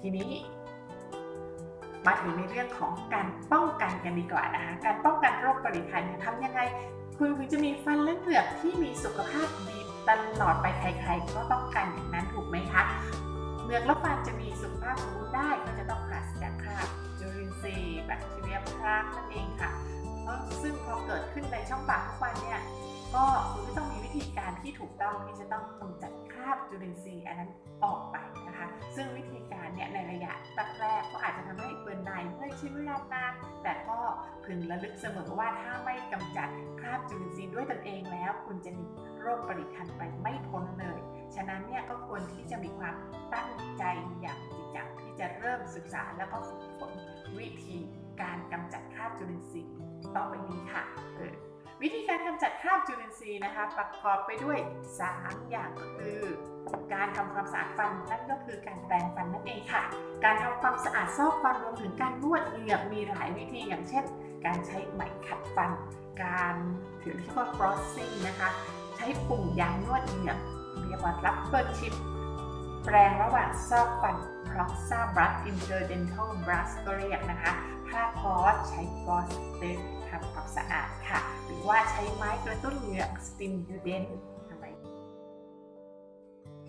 ทีนี้ มาถึงในเรื่องของการป้องกันกันดีกว่านะคะ การป้องกันโรคปริคันเนี่ยทำยังไง คุณถึงจะมีฟันและเหงือกที่มีสุขภาพดีตลอดไปใครๆ ก็ต้องการอย่างนั้นถูกไหมคะเหงือกและฟันจะมีสุขภาพสมบูรณ์ได้ก็จะต้องปราศจากคราบจุลินทรีย์แบคทีเรียพรากนั่นเองค่ะซึ่งพอเกิดขึ้นในช่องปากทุกวันเนี่ยก็คุณก็ต้องมีวิธีการที่ถูกต้องที่จะต้องกำจัดคราบจุลินทรีย์อันนั้นออกไปนะคะ ซึ่งวิธี เนี่ยในระยะแรกๆก็อาจจะทำให้เบื่อหน่ายเมื่อยใช้เวลานานแต่ก็พึงระลึกเสมอว่าถ้าไม่กำจัดคราบจุลินทรีย์ด้วยตนเองแล้ว คุณจะหนีโรคปริคันไปไม่พ้นเลย ฉะนั้นเนี่ยก็ควรที่จะมีความตั้งใจอย่างจริงจังที่จะเริ่มศึกษาแล้วก็ฝึกฝนวิธีการกำจัดคราบจุลินทรีย์ต่อไปนี้ค่ะเออ วิธีการกำจัดคราบจุลินทรีย์นะคะ ประกอบไปด้วย 3 อย่างก็คือ การทำความสะอาดฟันนั่นก็คือการแปรงฟันนั่นเองค่ะ การทำความสะอาดซอกฟันรวมถึงการนวดเหงือกมีหลายวิธีอย่างเช่น การใช้ไหมขัดฟัน การถือที่ว่า flossing นะคะ ใช้ปุ่มยางนวดเหงือกเรียกว่า rubber chip แปรงระหว่างซอกฟัน proxa brush interdental brush ก็เรียกนะคะผ้าคอสใช้กอสเต็ทำความสะอาดค่ะ ว่าใช้ไม้กระตุ้นเหงือก stimulant